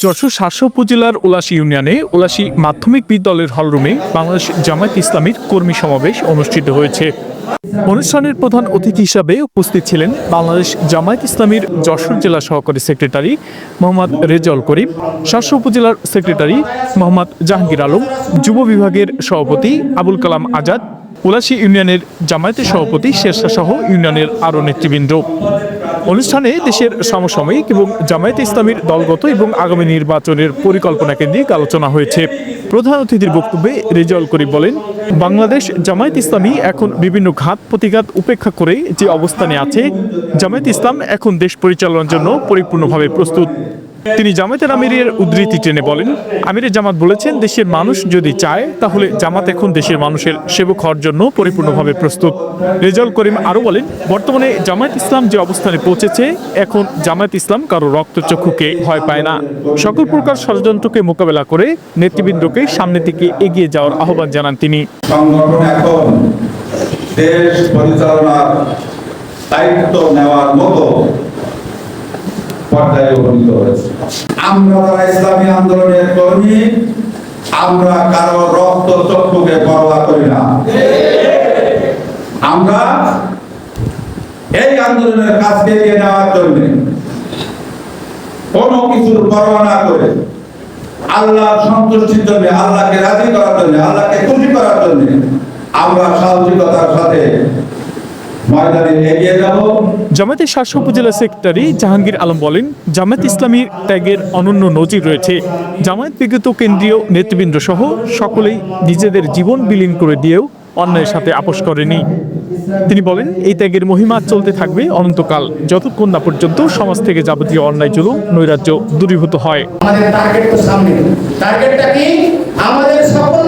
যশোর শাসক উপজেলার উলাসী ইউনিয়নে উলাসী মাধ্যমিক বিদ্যালয়ের হলরুমে বাংলাদেশ জামায়াত ইসলামীর কর্মী সমাবেশ অনুষ্ঠিত হয়েছে। অনুষ্ঠানের প্রধান অতিথি হিসাবে উপস্থিত ছিলেন বাংলাদেশ জামায়াত ইসলামীর যশোর জেলা সহকারী সেক্রেটারি মোহাম্মদ রেজল করিম শাসক উপজেলার সেক্রেটারি মোহাম্মদ জাহাঙ্গীর আলম, যুব বিভাগের সভাপতি আবুল কালাম আজাদ উলাসী ইউনিয়নের জামায়াতের সভাপতি শেরশাহ সহ ইউনিয়নের আরও নেতৃবৃন্দ। অনুষ্ঠানে দেশের সমসাময়িক এবং জামায়াত ইসলামীর দলগত এবং আগামী নির্বাচনের পরিকল্পনাকে নিয়ে আলোচনা হয়েছে। প্রধান অতিথির বক্তব্যে রেজাউল করিম বলেন, বাংলাদেশ জামায়াত ইসলামী এখন বিভিন্ন ঘাত প্রতিঘাত উপেক্ষা করে যে অবস্থানে আছে, জামায়াত ইসলাম এখন দেশ পরিচালনার জন্য পরিপূর্ণভাবে প্রস্তুত। তিনি জামায়াতের আমিরের উদ্ধৃতি টেনে বলেন, আমিরের জামাত বলেছেন, দেশের মানুষ যদি চায়, তাহলে জামাত এখন দেশের মানুষের সেবক হওয়ার জন্য পরিপূর্ণভাবে প্রস্তুত। রেজাউল করিম আরও বলেন, বর্তমানে জামায়াত ইসলাম যে অবস্থানে পৌঁছেছে, এখন জামায়াত ইসলাম কারও রক্তচক্ষুকে ভয় পায় না। সকল প্রকার ষড়যন্ত্রকে মোকাবেলা করে নেতৃবৃন্দকে সামনের দিকে এগিয়ে যাওয়ার আহ্বান জানান তিনি। দেশ পরিচালনার দায়িত্ব নেওয়ার মতো পর্যায়ে উপনীত হয়েছে। আমরা যারা ইসলামী আন্দোলনের কর্মী, আমরা কারও রক্ত চক্ষুকে পরোয়া করি না। আমরা এই আন্দোলনের কাজকে এগিয়ে নেওয়ার জন্য কোনো কিছুর পরোয়া না করে আল্লাহর সন্তুষ্টির জন্য, আল্লাহকে রাজি করার জন্য, আল্লাহকে খুশি করার জন্য আমরা সাহসিকতার সাথে জামায়াতের শাসক উপজেলা সেক্রেটারি জাহাঙ্গীর আলম বলেন জামায়াত ইসলামীর ত্যাগের অনন্য নজির রয়েছে। জামায়াত বিগত কেন্দ্রীয় নেতৃবৃন্দ সহ সকলেই নিজেদের জীবন বিলীন করে দিয়েও অন্যায়ের সাথে আপোষ করেনি। তিনি বলেন এই ত্যাগের মহিমা চলতে থাকবে অনন্তকাল। যতক্ষণ না পর্যন্ত সমাজ থেকে যাবতীয় অন্যায় জুলুম নৈরাজ্য দূরীভূত হয়। আমাদের টার্গেট তো সামনে। টার্গেটটা কি? আমাদের সকল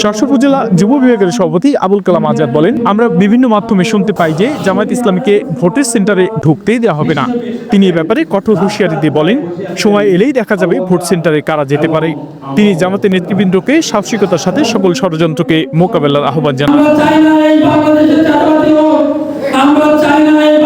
শাসক উপজেলা যুব বিভাগের সভাপতি আবুল কালাম আজাদ বলেন, আমরা বিভিন্ন মাধ্যমে শুনতে পাই যে জামায়াত ইসলামীকে ভোটের সেন্টারে ঢুকতেই দেওয়া হবে না। তিনি এ ব্যাপারে কঠোর হুঁশিয়ারি দিয়ে বলেন, সময় এলেই দেখা যাবে ভোট সেন্টারে কারা যেতে পারে। তিনি জামাতের নেতৃবৃন্দকে সাহসিকতার সাথে সকল ষড়যন্ত্রকে মোকাবেলার আহ্বান জানান। আমরা চাই না এই আমরা চাই না এই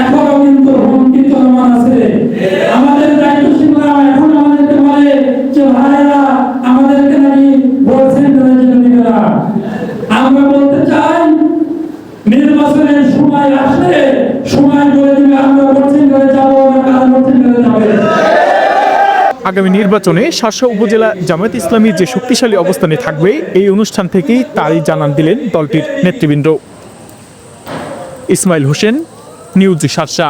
এখনও কিন্তু আছে আমাদের দায়িত্বশীলরা এখন আমাদেরকে বলে যে ভাইরা আমাদেরকে নাকি ভোট সেন্টারে যেতে দিবে না। আমরা বলতে চাই, নির্বাচনের সময় আসলে সময় বলে দিবে, আমরা সেন্টারে যাব না কারা ভোট সেন্টারে যাবে। আগামী নির্বাচনে শাসক উপজেলা জামায়াত ইসলামীর যে শক্তিশালী অবস্থানে থাকবে, এই অনুষ্ঠান থেকেই তারই জানান দিলেন দলটির নেতৃবৃন্দ। ইসমাইল হোসেন নিউজ শার্শা